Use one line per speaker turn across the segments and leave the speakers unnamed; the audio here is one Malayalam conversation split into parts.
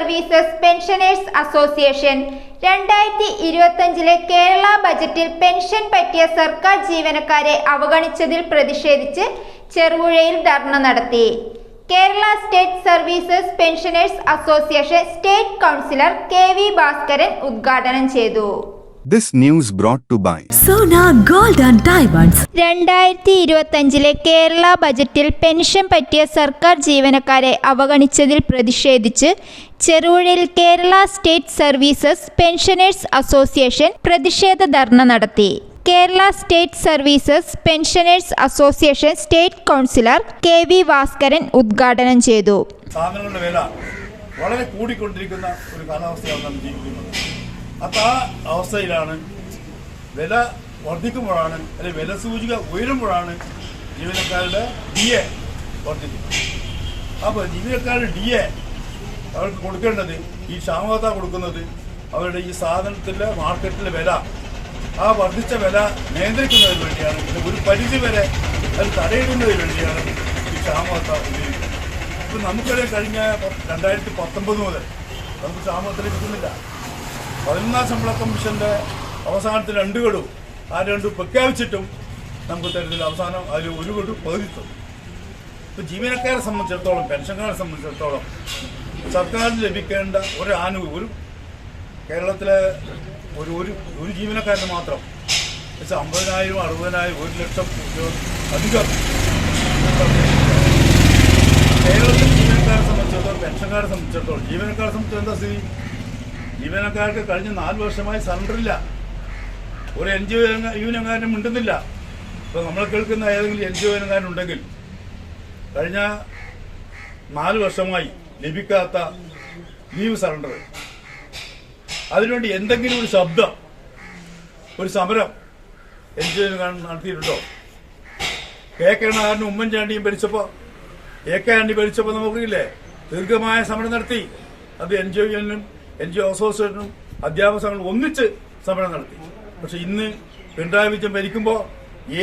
സർവീസസ് പെൻഷനേഴ്സ് അസോസിയേഷൻ രണ്ടായിരത്തി ഇരുപത്തഞ്ചിലെ കേരള ബജറ്റിൽ പെൻഷൻ പറ്റിയ സർക്കാർ ജീവനക്കാരെ അവഗണിച്ചതിൽ പ്രതിഷേധിച്ച് ചെറുപുഴയിൽ ധർണ നടത്തി. Kerala state services pensioners association state councillor K V Bhaskaran ഉദ്ഘാടനം ചെയ്തു.
This news brought to by
Sona gold and Diamonds.
രണ്ടായിരത്തി ഇരുപത്തഞ്ചിലെ കേരള ബജറ്റിൽ പെൻഷൻ പറ്റിയ സർക്കാർ ജീവനക്കാരെ അവഗണിച്ചതിൽ പ്രതിഷേധിച്ച് ചെറുപുഴയിൽ Kerala state services pensioners association പ്രതിഷേധ ധർണ നടത്തി. Kerala state services pensioners association state councillor K V Bhaskaran ഉദ്ഘാടനം ചെയ്തു.
സാധനങ്ങളുടെ വില വളരെ കൂടിക്കൊണ്ടിരിക്കുന്ന ഒരു കാലാവസ്ഥയാണ് നാം ജീവിക്കുന്നത്. അപ്പം ആ അവസ്ഥയിലാണ്. വില വർദ്ധിക്കുമ്പോഴാണ് അല്ലെങ്കിൽ വില സൂചിക ഉയരുമ്പോഴാണ് ജീവനക്കാരുടെ ഡി എ വർദ്ധിക്കുന്നത്. അപ്പോൾ ജീവനക്കാരുടെ ഡി എ അവർക്ക് കൊടുക്കേണ്ടത് ഈ ക്ഷാമത കൊടുക്കുന്നത് അവരുടെ ഈ സാധനത്തിന്റെ മാർക്കറ്റിലെ വില ആ വർദ്ധിച്ച വില നിയന്ത്രിക്കുന്നതിന് വേണ്ടിയാണ്. ഒരു പരിധി വരെ അത് തടയിടുന്നതിന് വേണ്ടിയാണ് ഈ ക്ഷാമത ഉപയോഗിക്കുന്നത്. ഇപ്പം നമുക്കറിയാം കഴിഞ്ഞ രണ്ടായിരത്തി പത്തൊമ്പത് മുതൽ നമുക്ക് ക്ഷാമത്തിൽ കിട്ടുന്നില്ല പതിനൊന്നാം ശമ്പള കമ്മീഷന്റെ അവസാനത്തെ രണ്ട് ഗഡു ആ രണ്ട് പ്രഖ്യാപിച്ചിട്ടും നമുക്ക് തരത്തിൽ അവസാനം അതിൽ ഒരു ഗഡു പകുതി ഇപ്പം ജീവനക്കാരെ സംബന്ധിച്ചിടത്തോളം പെൻഷൻകാരെ സംബന്ധിച്ചിടത്തോളം സർക്കാരിന് ലഭിക്കേണ്ട ഒരു ആനുകൂല്യം ഒരു കേരളത്തിലെ ഒരു ഒരു ഒരു ജീവനക്കാരന് മാത്രം വെച്ചാൽ അമ്പതിനായിരം അറുപതിനായിരം ഒരു ലക്ഷം അധികം കേരളത്തിൽ ജീവനക്കാരെ സംബന്ധിച്ചിടത്തോളം പെൻഷൻകാരെ സംബന്ധിച്ചിടത്തോളം ജീവനക്കാരെ സംബന്ധിച്ച് എന്താ സ്ഥിതി? ജീവനക്കാർക്ക് കഴിഞ്ഞ നാല് വർഷമായി സറണ്ടറില്ല ഒരു എൻ ജി ഒ യൂണിയൻകാരനും മിണ്ടുന്നില്ല. ഇപ്പൊ നമ്മൾ കേൾക്കുന്ന ഏതെങ്കിലും എൻ ജി ഒ യൂണിയൻകാരനുണ്ടെങ്കിൽ കഴിഞ്ഞ നാല് വർഷമായി ലഭിക്കാത്ത ലീവ് സറണ്ടർ അതിനുവേണ്ടി എന്തെങ്കിലും ഒരു ശബ്ദം ഒരു സമരം എൻ ജി ഒ നടത്തിയിട്ടുണ്ടോ? കെ കരുണാകരനും ഉമ്മൻചാണ്ടിയും ഭരിച്ചപ്പോൾ എ കെ ആന്റി ഭരിച്ചപ്പോൾ നമുക്കറിയില്ലേ ദീർഘമായ സമരം നടത്തി. അത് എൻ ജി ഒനും എൻ ജി ഒ അസോസിയേഷനും അധ്യാപക സംഘങ്ങളും ഒന്നിച്ച് സമരം നടത്തി. പക്ഷെ ഇന്ന് പിണറായി വിജയൻ ഭരിക്കുമ്പോൾ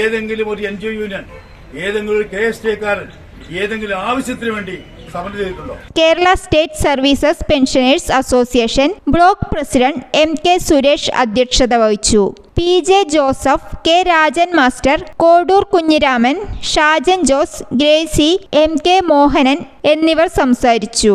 ഏതെങ്കിലും ഒരു എൻ ജി ഒ യൂണിയൻ ഏതെങ്കിലും ഒരു കെ എസ് ടി കാരൻ ഏതെങ്കിലും ആവശ്യത്തിന് വേണ്ടി സമരം
Kerala state services pensioners association block president M K Suresh അധ്യക്ഷത വഹിച്ചു. P J Joseph K Rajan master Kodur Kunhiraman Shajan Jose Gracy M K Mohanan എന്നിവർ സംസാരിച്ചു.